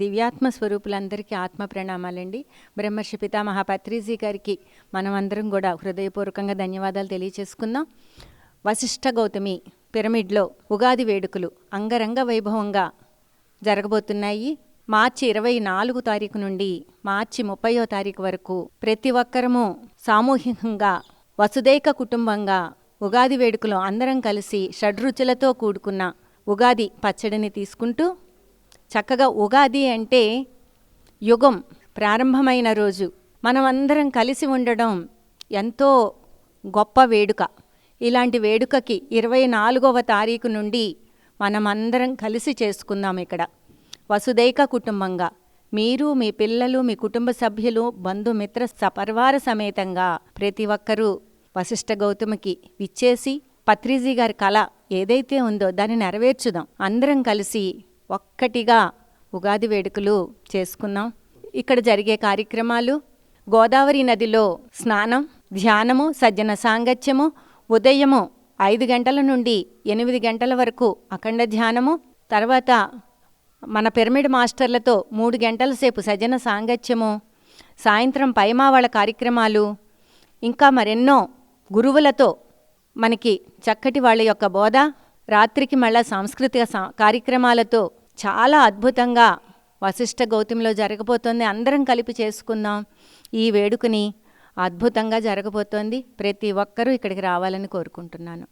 దివ్యాత్మ స్వరూపులందరికీ ఆత్మ ప్రణామాలండి. బ్రహ్మర్షి పితామహ పత్రిజీ గారికి మనం అందరం కూడా హృదయపూర్వకంగా ధన్యవాదాలు తెలియచేసుకుందాం. వశిష్ఠ గౌతమి పిరమిడ్లో ఉగాది వేడుకలు అంగరంగ వైభవంగా జరగబోతున్నాయి. మార్చి ఇరవై నాలుగు తారీఖు నుండి మార్చి ముప్పయో తారీఖు వరకు ప్రతి ఒక్కరము సామూహికంగా వసుదైక కుటుంబంగా ఉగాది వేడుకలో అందరం కలిసి షడ్రుచులతో కూడుకున్న ఉగాది పచ్చడిని తీసుకుంటూ చక్కగా ఉగాది అంటే యుగం ప్రారంభమైన రోజు. మనమందరం కలిసి ఉండడం ఎంతో గొప్ప వేడుక. ఇలాంటి వేడుకకి ఇరవై నాలుగవ తారీఖు నుండి మనమందరం కలిసి చేసుకుందాం ఇక్కడ. వసుదైక కుటుంబంగా. మీరు మీ పిల్లలు మీ కుటుంబ సభ్యులు బంధుమిత్ర సపరివార సమేతంగా ప్రతి ఒక్కరూ వశిష్ఠ గౌతమికి విచ్చేసి పత్రిజీ గారి కళ ఏదైతే ఉందో దాన్ని నెరవేర్చుదాం. అందరం కలిసి ఒక్కటిగా ఉగాది వేడుకలు చేసుకుందాం ఇక్కడ జరిగే కార్యక్రమాలు గోదావరి నదిలో స్నానం ధ్యానము సజ్జన సాంగత్యము ఉదయము ఐదు గంటల నుండి ఎనిమిది గంటల వరకు అఖండ ధ్యానము తర్వాత మన పిరమిడ్ మాస్టర్లతో మూడు గంటల సేపు సజ్జన సాంగత్యము సాయంత్రం పైమావాళ్ళ కార్యక్రమాలు ఇంకా మరెన్నో గురువులతో మనకి చక్కటి వాళ్ళ యొక్క బోధ రాత్రికి మళ్ళా సాంస్కృతిక సా- కార్యక్రమాలతో చాలా అద్భుతంగా వశిష్ఠ గౌతమిలో జరగబోతోంది. అందరం కలిపి చేసుకుందాం ఈ వేడుకని అద్భుతంగా జరగబోతోంది. ప్రతి ఒక్కరూ ఇక్కడికి రావాలని కోరుకుంటున్నాను.